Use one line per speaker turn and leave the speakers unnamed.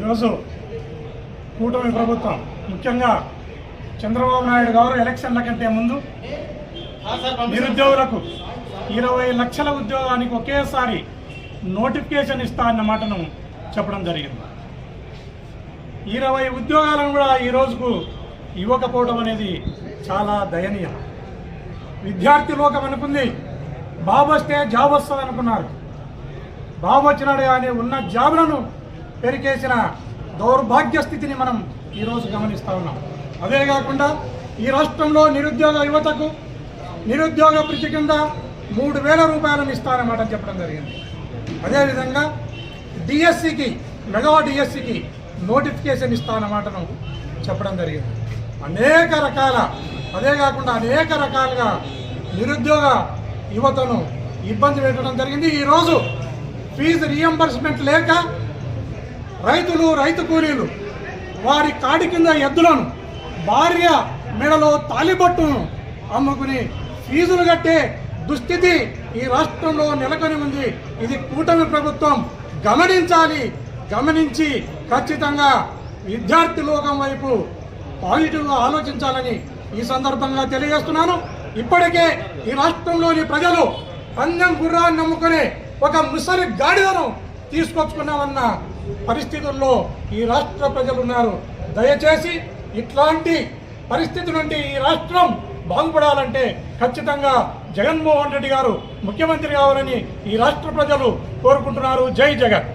ఈరోజు కూటమి ప్రభుత్వం ముఖ్యంగా చంద్రబాబు నాయుడు గారు ఎలక్షన్ల కంటే ముందు నిరుద్యోగులకు ఇరవై లక్షల ఉద్యోగానికి ఒకేసారి నోటిఫికేషన్ ఇస్తా అన్న మాటను చెప్పడం జరిగింది. ఇరవై ఉద్యోగాలను కూడా ఈ రోజుకు ఇవ్వకపోవడం అనేది చాలా దయనీయం. విద్యార్థి లోకం అనుకుంది బాబు వస్తే జాబ్ వస్తుంది అనుకున్నారు బాబు వచ్చినాడు కానీ ఉన్న జాబులను పెరికేసిన దౌర్భాగ్య స్థితిని మనం ఈరోజు గమనిస్తూ ఉన్నాం. అదే కాకుండా ఈ రాష్ట్రంలో నిరుద్యోగ యువతకు నిరుద్యోగ ప్రతి కింద మూడు వేల రూపాయలను ఇస్తారన్నమాట చెప్పడం జరిగింది. అదేవిధంగా డిఎస్సికి మెగా డిఎస్సికి నోటిఫికేషన్ ఇస్తానమాటను చెప్పడం జరిగింది. అనేక రకాల అదే కాకుండా అనేక రకాలుగా నిరుద్యోగ యువతను ఇబ్బంది పెట్టడం జరిగింది. ఈరోజు ఫీజు రియంబర్స్మెంట్ లేక రైతులు రైతు కూలీలు వారి కాడి కింద ఎద్దులను భార్య మెడలో తాలిబట్టును అమ్ముకుని ఫీజులు కట్టే దుస్థితి ఈ రాష్ట్రంలో నెలకొని ఉంది. ఇది కూటమి ప్రభుత్వం గమనించాలి. గమనించి ఖచ్చితంగా విద్యార్థి లోకం వైపు పాజిటివ్గా ఆలోచించాలని ఈ సందర్భంగా తెలియజేస్తున్నాను. ఇప్పటికే ఈ రాష్ట్రంలోని ప్రజలు పందెం గుర్రాన్ని నమ్ముకునే ఒక ముసలి గాడిదను తీసుకొచ్చుకున్నామన్న పరిస్థితుల్లో ఈ రాష్ట్ర ప్రజలు ఉన్నారు దయచేసి ఇట్లాంటి పరిస్థితి నుండి ఈ రాష్ట్రం బాగుపడాలంటే ఖచ్చితంగా జగన్మోహన్ రెడ్డి గారు ముఖ్యమంత్రి కావాలని ఈ రాష్ట్ర ప్రజలు కోరుకుంటున్నారు. జై జగన్.